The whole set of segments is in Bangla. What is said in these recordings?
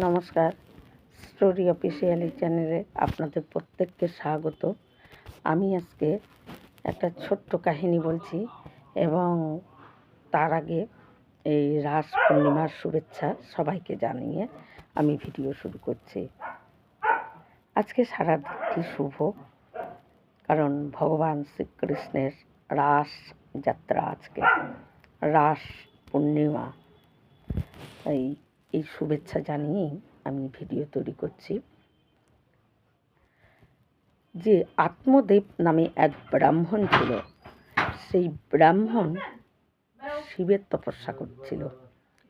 নমস্কার। স্টোরি অফিসিয়ালি চ্যানেলে আপনাদের প্রত্যেককে স্বাগত। আমি আজকে একটা ছোট্ট কাহিনী বলছি এবং তার আগে এই রাস পূর্ণিমার শুভেচ্ছা সবাইকে জানিয়ে আমি ভিডিও শুরু করছি। আজকে সারা দিনটি শুভ, কারণ ভগবান শ্রীকৃষ্ণের রাস যাত্রা আজকে। রাস পূর্ণিমা, এই এই শুভেচ্ছা জানিয়েই আমি ভিডিও তৈরি করছি। যে আত্মদেব নামে এক ব্রাহ্মণ ছিল, সেই ব্রাহ্মণ শিবের তপস্যা করছিল।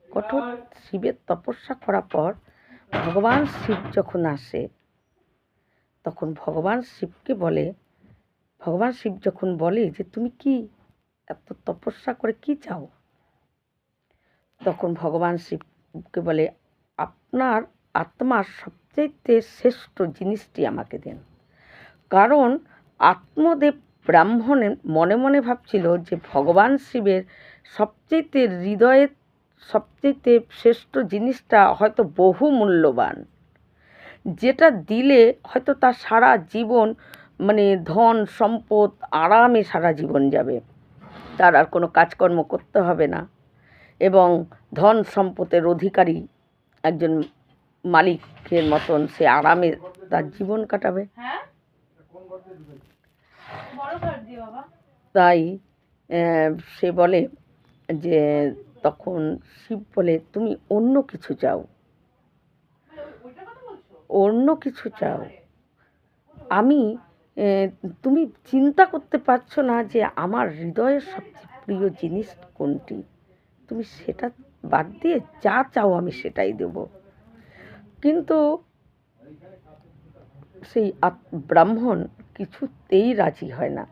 কঠোর শিবের তপস্যা করার পর ভগবান শিব যখন আসে, তখন ভগবান শিবকে বলে, ভগবান শিব যখন বলে যে, তুমি কি এত তপস্যা করে কি চাও? তখন ভগবান শিবকে বলে, আপনার আত্মার সবচাইতে শ্রেষ্ঠ জিনিসটি আমাকে দেন। কারণ আত্মদেব ব্রাহ্মণের মনে মনে ভাবছিল যে ভগবান শিবের সবচাইতে হৃদয়ের সবচাইতে শ্রেষ্ঠ জিনিসটা হয়তো বহু মূল্যবান। যেটা দিলে হয়তো তার সারা জীবন মানে ধন, সম্পদ, আরামে সারা জীবন যাবে। তার আর কোনো কাজকর্ম করতে হবে না। এবং ধন সম্পদের অধিকারী একজন মালিকের মতন সে আরামে তার জীবন কাটাবে। তাই সে বলে যে তখন শিব বলে তুমি অন্য কিছু চাও। অন্য কিছু চাও। আমি তুমি চিন্তা করতে পারছ না যে আমার হৃদয়ের সবচেয়ে প্রিয় জিনিস কোনটি? তুমি সেটা বাদ দিয়ে যা চাও আমি সেটাই দেব। কিন্তু সেই ব্রাহ্মণ কিছুতেই রাজি হয় না।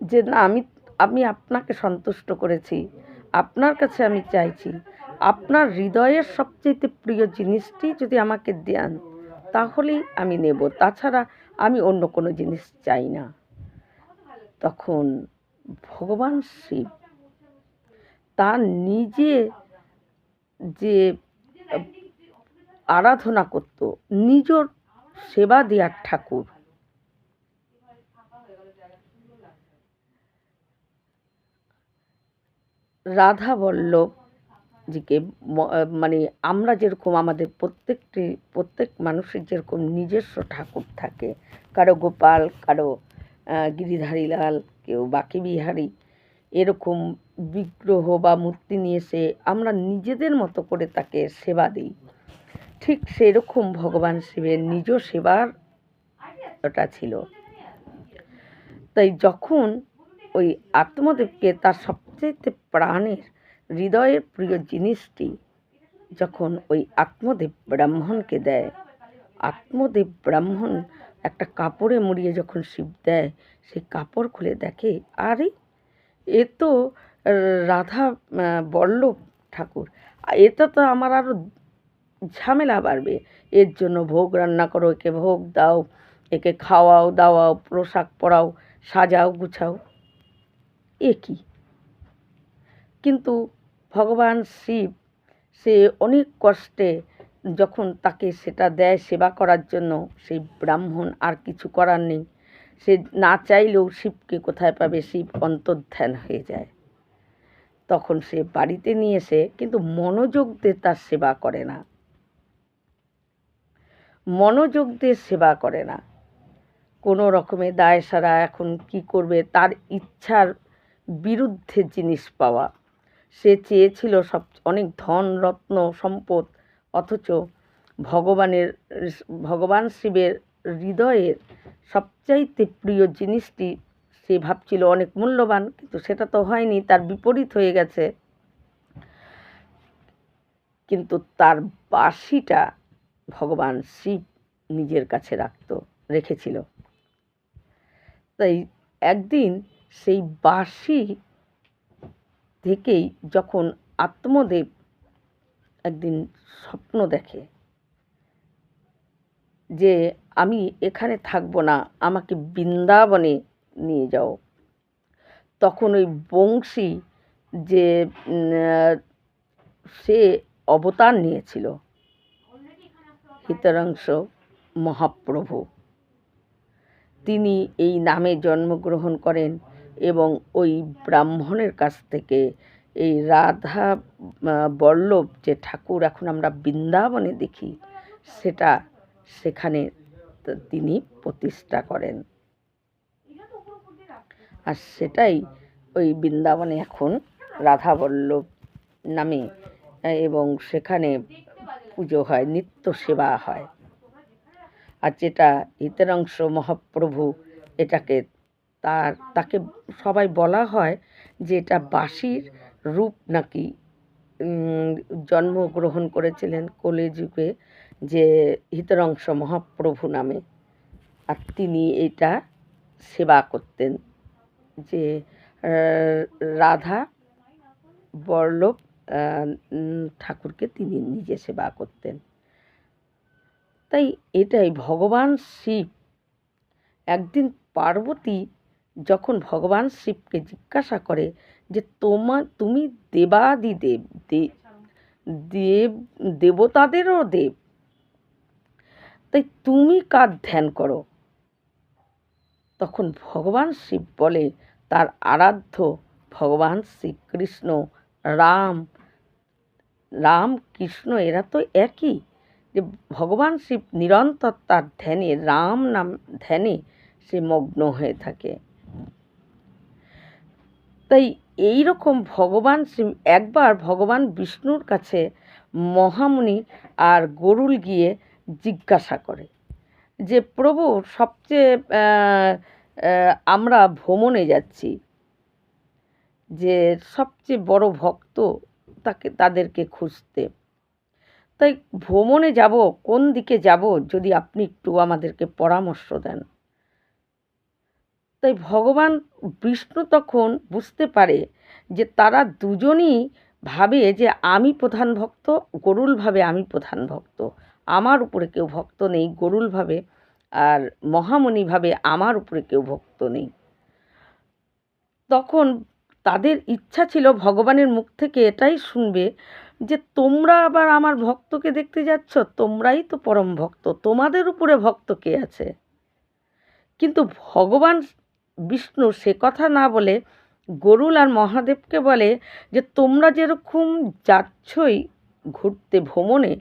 যে না, আমি আমি আপনাকে সন্তুষ্ট করেছি, আপনার কাছে আমি চাইছি, আপনার হৃদয়ের সবচেয়ে প্রিয় জিনিসটি যদি আমাকে দেন, তাহলেই আমি নেব। তাছাড়া আমি অন্য কোনো জিনিস চাই না। তখন ভগবান শিব তার নিজে যে আরাধনা করত নিজের সেবা দেওয়ার ঠাকুর। রাধা বল্লভ জিকে মানে আমরা যেরকম আমাদের প্রত্যেকটি প্রত্যেক মানুষের যেরকম নিজস্ব ঠাকুর থাকে কারও গোপাল কারও আহ, গিরিধারী লাল কেউ বাকি বিহারী এরকম বিগ্রহ বা মূর্তি নিয়ে এসে আমরা নিজেদের মতো করে তাকে সেবা দিই। ঠিক সেরকম ভগবান শিবের নিজ সেবার ওটা ছিল। তাই যখন ওই আত্মদেবকে তার সবচেয়ে প্রাণের হৃদয়ের প্রিয় জিনিসটি যখন ওই আত্মদেব ব্রাহ্মণকে দেয়, আত্মদেব ব্রাহ্মণ একটা কাপড়ে মুড়িয়ে যখন শিব দেয়, সেই কাপড় খুলে দেখে, আরে এ তো রাধা বল্লভ ঠাকুর। এটা তো আমার আরও ঝামেলা বাড়বে। এর জন্য ভোগ রান্না করো, একে ভোগ দাও, একে খাওয়াও, দাওয়াও, পোশাক পরাও, সাজাও, গুছাও। এ কি? কিন্তু ভগবান শিব, সে অনেক কষ্টে যখন তাকে সেটা দেয় সেবা করার জন্য, সেই ব্রাহ্মণ আর কিছু করার নেই। সে না চাইলেও শিবকে কোথায় পাবে? শিব অন্তর্ধ্যান হয়ে যায়। তখন সে বাড়িতে নিয়ে এসে কিন্তু মনোযোগ দিয়ে তার সেবা করে না। মনোযোগ দিয়ে সেবা করে না। কোনো রকমে দায় সারা এখন কি করবে? তার ইচ্ছার বিরুদ্ধে জিনিস পাওয়া। সে চেয়েছিল সব, অনেক ধন, রত্ন, সম্পদ, অথচ ভগবানের, ভগবান শিবের হৃদয়ের সবচাইতে প্রিয় জিনিসটি সে ভাবছিল অনেক মূল্যবান, কিন্তু সেটা তো হয়নি, তার বিপরীত হয়ে গেছে। কিন্তু তার বাসিটা ভগবান শিব নিজের কাছে রাখত, রেখেছিল। তাই একদিন সেই বাঁশি থেকেই যখন আত্মদেব একদিন স্বপ্ন দেখে যে আমি এখানে থাকব না, আমাকে বৃন্দাবনে নিয়ে যাও। তখন ওই বংশী যে সে অবতার নিয়েছিল, হিতরাংশ মহাপ্রভু। তিনি এই নামে জন্মগ্রহণ করেন এবং ওই ব্রাহ্মণের কাছ থেকে এই রাধা বল্লভ যে ঠাকুর এখন আমরা বৃন্দাবনে দেখি, সেটা সেখানে তিনি প্রতিষ্ঠা করেন। আর সেটাই ওই বৃন্দাবনে এখন রাধা বল্লভ নামে, এবং সেখানে পুজো হয়, নিত্য সেবা হয়। আর যেটা হিতরাংশ মহাপ্রভু এটাকে তার, তাকে সবাই বলা হয় যে এটা বাসির রূপ নাকি জন্মগ্রহণ করেছিলেন কলিযুগে যে হিতরাংশ মহাপ্রভু নামে, আর তিনি এটা সেবা করতেন যে রাধা বল্লভ ঠাকুরকে তিনি নিজে সেবা করতেন। তাই এটাই ভগবান শিব। একদিন পার্বতী যখন ভগবান শিবকে জিজ্ঞাসা করে যে, তোমা, তুমি দেবাদিদেব, দে- দেব, দেবতাদেরও দেব? তাই তুমি কার ধ্যান করো? তখন ভগবান শিব বলে, তার আরাধ্য ভগবান শ্রীকৃষ্ণ, রাম রাম কৃষ্ণ এরা তো একই। যে ভগবান শিব নিরন্তর তার ধ্যানে, রাম নাম ধ্যানে সে মগ্ন হয়ে থাকে। তাই এই রকম ভগবান শিব, একবার ভগবান বিষ্ণুর কাছে মহামুনি আর গরুল গিয়ে জিজ্ঞাসা করে যে, প্রভু, সবচেয়ে আমরা ভ্রমণে যাচ্ছি যে, সবচেয়ে বড় ভক্ত তাকে, তাদেরকে খুঁজতে। তাই ভ্রমণে যাব, কোন দিকে যাব, যদি আপনি একটু আমাদেরকে পরামর্শ দেন? তাই ভগবান বিষ্ণু তখন বুঝতে পারে যে, তারা দুজনই ভাবে যে, আমি প্রধান ভক্ত, গরুল ভাবে আমি প্রধান ভক্ত। আমার উপরে কেউ ভক্ত নেই, গরুলভাবে আর মহামণিভাবে আমার উপরে কেউ ভক্ত নেই। তখন তাদের ইচ্ছা ছিল ভগবানের মুখ থেকে এটাই শুনবে যে, তোমরা আবার আমার ভক্তকে দেখতে যাচ্ছ? তোমরাই তো পরম ভক্ত, তোমাদের উপরে ভক্ত কে আছে? কিন্তু ভগবান বিষ্ণু সে কথা না বলে গরুল আর মহাদেবকে বলে যে, তোমরা যেরকম যাচ্ছই ঘুরতে ভ্রমণে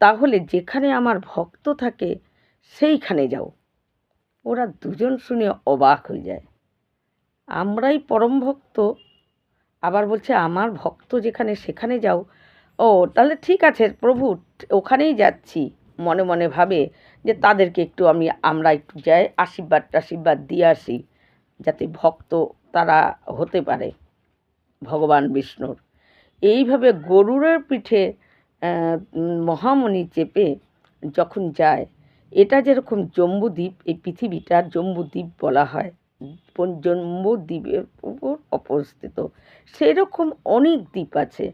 তাহলে যেখানে আমার ভক্ত থাকে, সেইখানে যাও। ওরা দুজন শুনে অবাক হয়ে যায়। আমরাই পরম ভক্ত। আবার বলছে, আমার ভক্ত যেখানে সেখানে যাও। ও, তাহলে ঠিক আছে প্রভু, ওখানেই যাচ্ছি। মনে মনে ভাবে যে তাদেরকে একটু আমি, আমরা একটু যাই, আশীর্বাদ টাশীর্বাদ দিয়ে আসি, যাতে ভক্ত তারা হতে পারে ভগবান বিষ্ণুর। এইভাবে গরুরের পিঠে মহামণি চেপে যখন যায়, এটা যেরকম জম্বুদ্বীপ, এই পৃথিবীটার জম্বুদ্বীপ বলা হয়। জম্বুদ্বীপের উপর অবস্থিত। সেই রকম অনেক দ্বীপ আছে।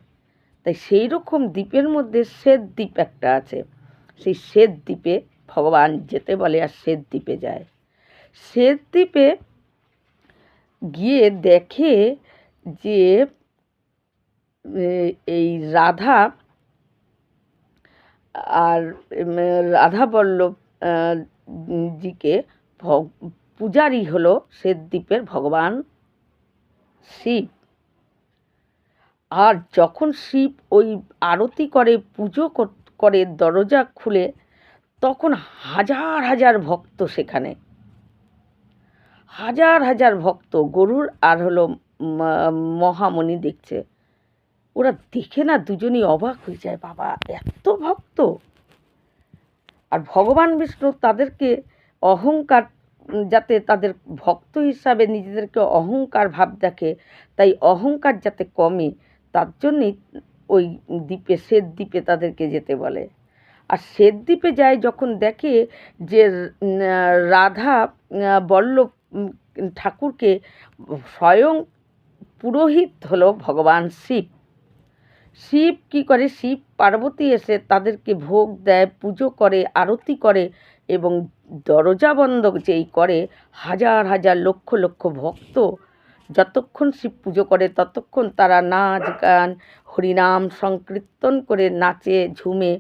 তাই সেই রকম দ্বীপের মধ্যে শ্বেত দ্বীপ একটা আছে। সেই শ্বেত দ্বীপে ভগবান যেতে বলে আর শ্বেত দ্বীপে যায়। শ্বেত দ্বীপে গিয়ে দেখে যে এই রাধা আর উম, রাধা বল্লভ জিকে পূজারি হলো শ্বেতদ্বীপের ভগবান শিব। আর যখন শিব ওই আরতি করে পুজো করে দরজা খুলে তখন হাজার হাজার ভক্ত সেখানে। হাজার হাজার ভক্ত। গরুর আর হলো মহামণি দেখছে। ওরা দেখে না দুজনই অবাক হয়ে যায়, বাবা, এত ভক্ত। আর ভগবান বিষ্ণু তাদেরকে অহংকার, যাতে তাদের ভক্ত হিসাবে নিজেদেরকে অহংকার ভাব দেখে, তাই অহংকার যাতে কমে, তার জন্যই ওই দ্বীপে, শ্বেত দ্বীপে তাদেরকে যেতে বলে। আর শ্বেত দ্বীপে যায় যখন দেখে যে রাধা বল্লভ ঠাকুরকে স্বয়ং পুরোহিত হলো ভগবান শিব। শিব কি করে? শিব পার্বতী এসে তাদেরকে ভোগ দেয়, পুজো করে, আরতি করে এবং দরজা বন্ধ যেই করে, হাজার হাজার লক্ষ লক্ষ ভক্ত যতক্ষণ শিব পুজো করে ততক্ষণ তারা নাচ গান, হরিনাম সংকীর্তন করে নাচে, ঝুমে।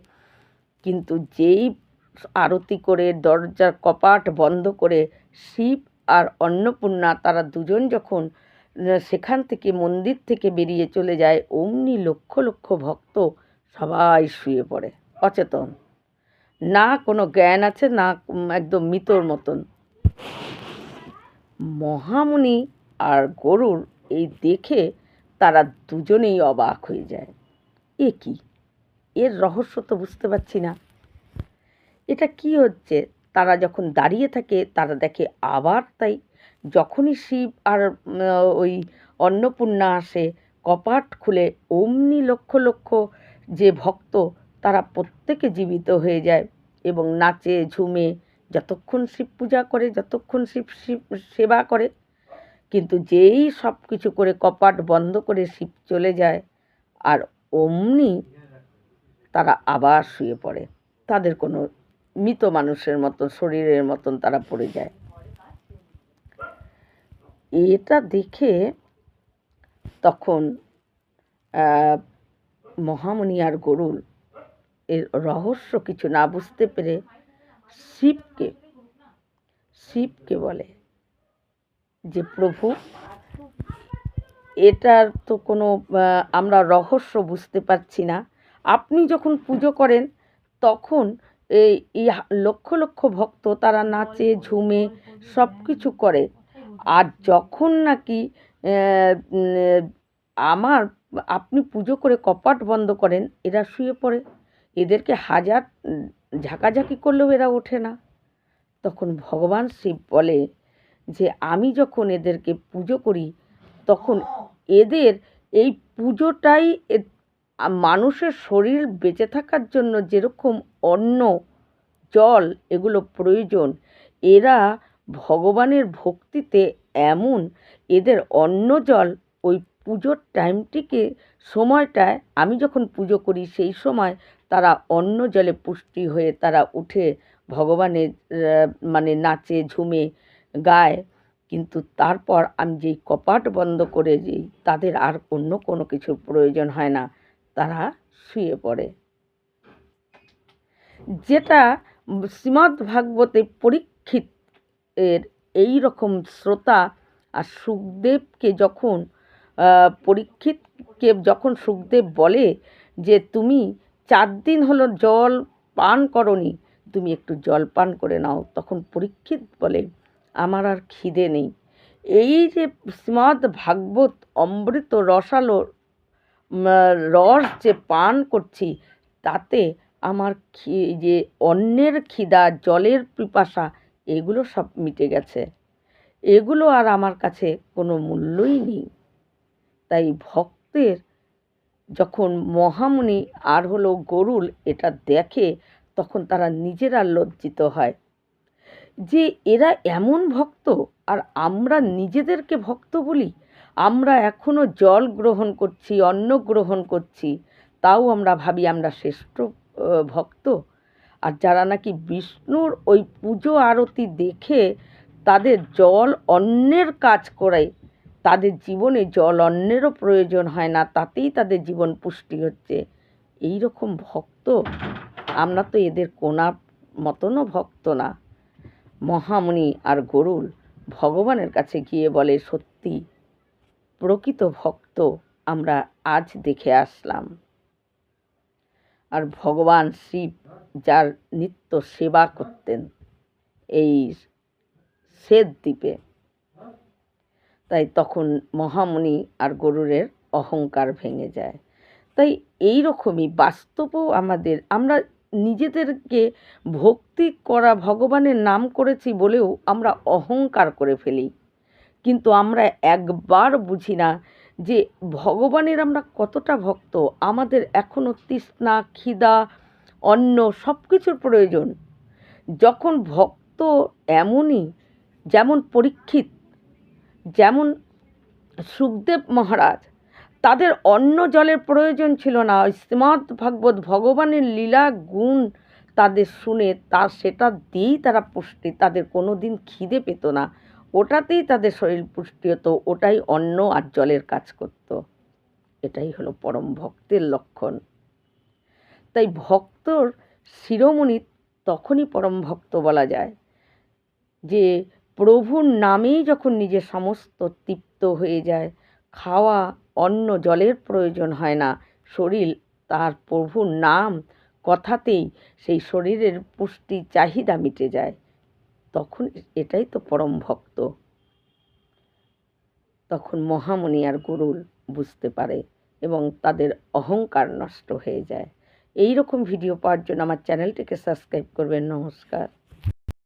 কিন্তু যেই আরতি করে, দরজার কপাট বন্ধ করে শিব আর অন্নপূর্ণা তারা দুজন যখন সেখান থেকে মন্দির থেকে বেরিয়ে চলে যায়, অমনি লক্ষ লক্ষ ভক্ত সবাই শুয়ে পড়ে, অচেতন। না কোনো জ্ঞান আছে, না একদম মৃতর মতন। মহামুনি আর গরুর এই দেখে তারা দুজনেই অবাক হয়ে যায়। এ কি? এর রহস্য তো বুঝতে পারছি না। এটা কি হচ্ছে? তারা যখন দাঁড়িয়ে থাকে, তারা দেখে আবার তাই যখনই শিব আর ওই অন্নপূর্ণা আসে, কপাট খুলে অমনি লক্ষ লক্ষ যে ভক্ত, তারা প্রত্যেকে জীবিত হয়ে যায় এবং নাচে, ঝুমে, যতক্ষণ শিব পূজা করে, যতক্ষণ শিব শিব সেবা করে। কিন্তু যেই সব কিছু করে কপাট বন্ধ করে শিব চলে যায় আর অমনি তারা আবার শুয়ে পড়ে। তাদের কোনো মৃত মানুষের মতন, শরীরের মতন তারা পড়ে যায়। এটা দেখে তখন আহ, মহামুনি আর গরুল এর রহস্য কিছু না বুঝতে পেরে শিবকে শিবকে বলে যে প্রভু এটার তো কোনো আমরা রহস্য বুঝতে পারছি না। আপনি যখন পুজো করেন তখন এই লক্ষ লক্ষ ভক্ত তারা নাচে ঝুমে সব কিছু করে। আর যখন নাকি আমার, আপনি পুজো করে কপাট বন্ধ করেন, এরা শুয়ে পড়ে। এদেরকে হাজার ঝাঁকাঝাঁকি করলেও এরা ওঠে না। তখন ভগবান শিব বলে যে, আমি যখন এদেরকে পুজো করি, তখন এদের এই পুজোটাই মানুষের শরীর বেঁচে থাকার জন্য যেরকম অন্ন, জল, এগুলো প্রয়োজন। এরা ভগবানের ভক্তিতে এমন এদের অন্ন জল ওই পুজোর টাইমটিকে, সময়টায় আমি যখন পুজো করি সেই সময় তারা অন্ন জলে পুষ্টি হয়ে তারা উঠে ভগবানের মানে নাচে, ঝুমে, গায়। কিন্তু তারপর আমি যেই কপাট বন্ধ করে দিই তাদের আর অন্য কোনো কিছুর প্রয়োজন হয় না, তারা শুয়ে পড়ে। যেটা শ্রীমদ্ ভাগবতে পরীক্ষিত এর এই রকম শ্রোতা আর সুখদেবকে যখন পরীক্ষিতকে যখন সুখদেব বলে যে, তুমি চার দিন হলো জল পান করনি, তুমি একটু জল পান করে নাও, তখন পরীক্ষিত বলে, আমার আর খিদে নেই। এই যে শ্রীমদ্ ভাগবত অমৃত রসালো রস যে পান করছি, তাতে আমার যে অন্যের খিদা, জলের পিপাসা এগুলো সব মিটে গেছে। এগুলো আর আমার কাছে কোনো মূল্যই নেই। তাই ভক্তের যখন মহামুনি আর হলো গরুল এটা দেখে তখন তারা নিজেরা লজ্জিত হয়। যে এরা এমন ভক্ত আর আমরা নিজেদেরকে ভক্ত বলি, আমরা এখনও জল গ্রহণ করছি, অন্ন গ্রহণ করছি, তাও আমরা ভাবি আমরা শ্রেষ্ঠ ভক্ত। আর যারা নাকি বিষ্ণুর ওই পুজো আরতি দেখে তাদের জল অন্যের কাজ করে, তাদের জীবনে জল অন্যেরও প্রয়োজন হয় না, তাতেই তাদের জীবন পুষ্টি হচ্ছে। এই রকম ভক্ত, আমরা তো এদের কোনা মতনও ভক্ত না। মহামুনি আর গরুল ভগবানের কাছে গিয়ে বলে, সত্যি, প্রকৃত ভক্ত আমরা আজ দেখে আসলাম। আর ভগবান শিব, যার নিত্য সেবা করতেন এই শ্বেত দ্বীপে। তাই তখন মহামুনি আর গরুরের অহংকার ভেঙে যায়। তাই এই রকমই বাস্তবও আমাদের, আমরা নিজেদেরকে ভক্তি করা ভগবানের নাম করেছি বলেও আমরা অহংকার করে ফেলি। কিন্তু আমরা একবার বুঝি না যে ভগবানের আমরা কতটা ভক্ত, আমাদের এখনও তৃষ্ণা, খিদা, অন্ন সব কিছুর প্রয়োজন। যখন ভক্ত এমনই, যেমন পরীক্ষিত, যেমন সুখদেব মহারাজ, তাদের অন্ন জলের প্রয়োজন ছিল না। ওই শ্রীমদ্ ভাগবত ভগবানের লীলা গুণ তাদের শুনে তার সেটা দিয়েই তারা পুষ্টি, তাদের কোনো দিন খিদে পেত না। ওটাতেই তাদের শরীর পুষ্টি হতো, ওটাই অন্ন আর জলের কাজ করত। এটাই হলো পরম ভক্তের লক্ষণ। তাই ভক্তর শিরোমণি তখনই পরম ভক্ত বলা যায়, যে প্রভুর নামেই যখন নিজের সমস্ত তৃপ্ত হয়ে যায়, খাওয়া, অন্ন, জলের প্রয়োজন হয় না, শরীর তার প্রভুর নাম কথাতেই সেই শরীরের পুষ্টি চাহিদা মিটে যায়। তখন এটাই তো পরম ভক্ত। তখন মহামণি আর গুরুল বুঝতে পারে এবং তাদের অহংকার নষ্ট হয়ে যায়। এই রকম ভিডিও পাওয়ার জন্য আমার চ্যানেলটিকে সাবস্ক্রাইব করবেন। নমস্কার।